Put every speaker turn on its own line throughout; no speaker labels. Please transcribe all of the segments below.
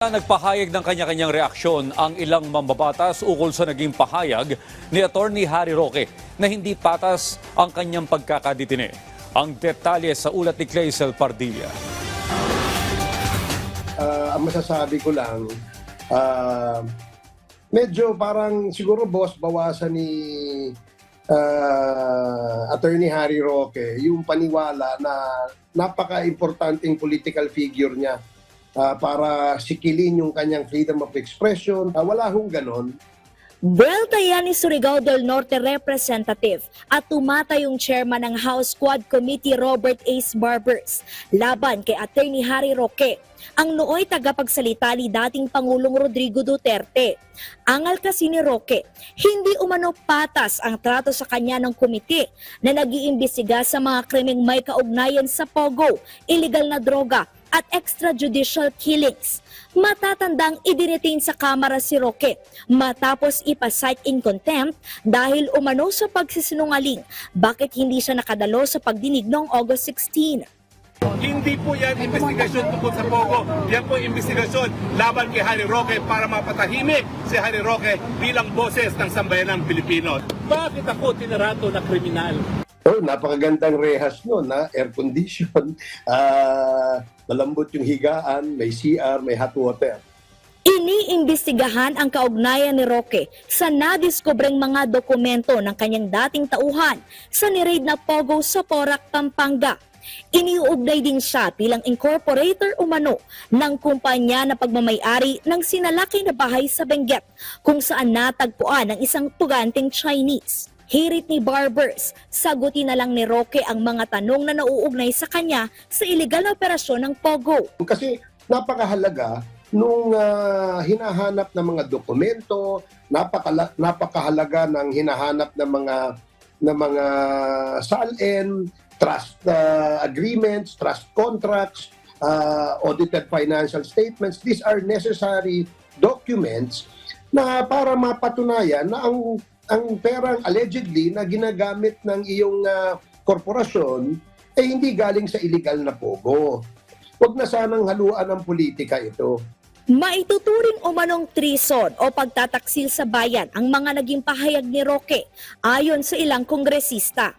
Nagpahayag ng kanya-kanyang reaksyon ang ilang mambabatas ukol sa naging pahayag ni Attorney Harry Roque na hindi patas ang kanyang pagkakaditine. Ang detalye sa ulat ni Claysel Pardilla.
Ah, ang masasabi ko lang, ah, medyo parang siguro boss bawasan ni ah, Attorney Harry Roque yung paniwala na napaka-importanting political figure niya ah, para sikilin yung kanyang freedom of expression. Ah, wala hong ganon.
Buelta yan ni Surigao del Norte Representative at tumatayong chairman ng House Squad Committee Robert Ace Barbers laban kay Attorney Harry Roque, ang nooy tagapagsalita ni dating Pangulong Rodrigo Duterte. Angal kasi ni Roque, hindi umano patas ang trato sa kanya ng komite na nag-iimbestiga sa mga krimeng may kaugnayan sa Pogo, illegal na droga at extrajudicial killings. Matatandang idinitain sa kamera si Roque matapos ipasight in contempt dahil umano sa pagsisinungaling bakit hindi siya nakadalo sa pagdinig noong August 16.
Hindi po yan investigasyon tungkol sa Pogo. Yan po investigasyon laban kay Harry Roque para mapatahimik si Harry Roque bilang boses ng sambayanang Pilipino. Bakit ako tinarato na kriminal?
Oh, napakagandang rehas nun, na air condition, ah, malambot yung higaan, may CR, may hot water.
Iniimbestigahan ang kaugnayan ni Roque sa nadiskubreng mga dokumento ng kanyang dating tauhan sa niraid na Pogo sa Porac, Pampanga. Iniuugnay din siya bilang incorporator umano ng kumpanya na pagmamayari ng sinalaki na bahay sa Benguet kung saan natagpuan ang isang tuganteng Chinese. Hirit ni Barbers, sagutin na lang ni Roque ang mga tanong na nauugnay sa kanya sa iligal na operasyon ng Pogo.
Kasi napakahalaga nung ah, hinahanap ng mga dokumento, napakala, napakahalaga ng hinahanap ng mga ng mga SALN, trust ah, agreements, trust contracts, ah, audited financial statements. These are necessary documents na para mapatunayan na ang ang perang allegedly na ginagamit ng iyong ah, korporasyon ay hindi galing sa illegal na pogo. Huwag na sanang haluan ng politika ito.
Maituturing umanong treason o pagtataksil sa bayan ang mga naging pahayag ni Roque ayon sa ilang kongresista.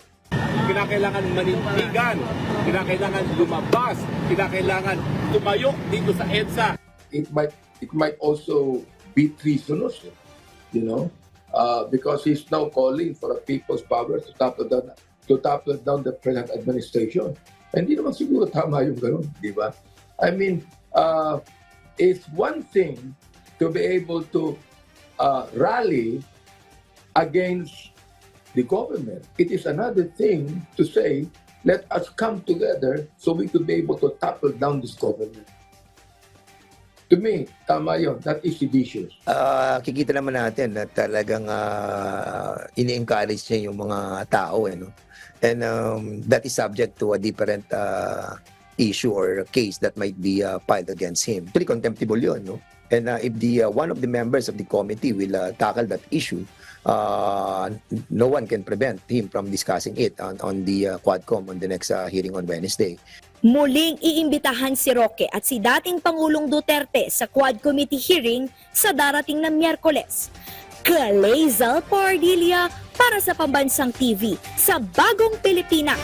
Kinakailangan manindigan, kinakailangan lumabas, kinakailangan tumayo dito sa EDSA.
it might it might also be treasonous, you know, uh, because he's now calling for a people's power to topple down to topple down the present administration. Hindi naman siguro tama yung ganun, di ba? I mean, uh, it's one thing to be able to uh, rally against the government. It is another thing to say, let us come together so we could be able to topple down this government. To me, tama yun. That is seditious.
Ah, kikita naman natin na talagang ah, ini-encourage niya yung mga tao eh, no? And um, that is subject to a different ah, issue or case that might be ah, filed against him. Pretty contemptible yun, no? And ah, if the ah, one of the members of the committee will ah, tackle that issue, uh, no one can prevent him from discussing it on, on the ah, Quadcom on the next ah, hearing on Wednesday.
Muling iimbitahan si Roque at si dating Pangulong Duterte sa Quad Committee hearing sa darating na Miyerkules. Kalezal Pardilla para sa Pambansang TV sa Bagong Pilipinas.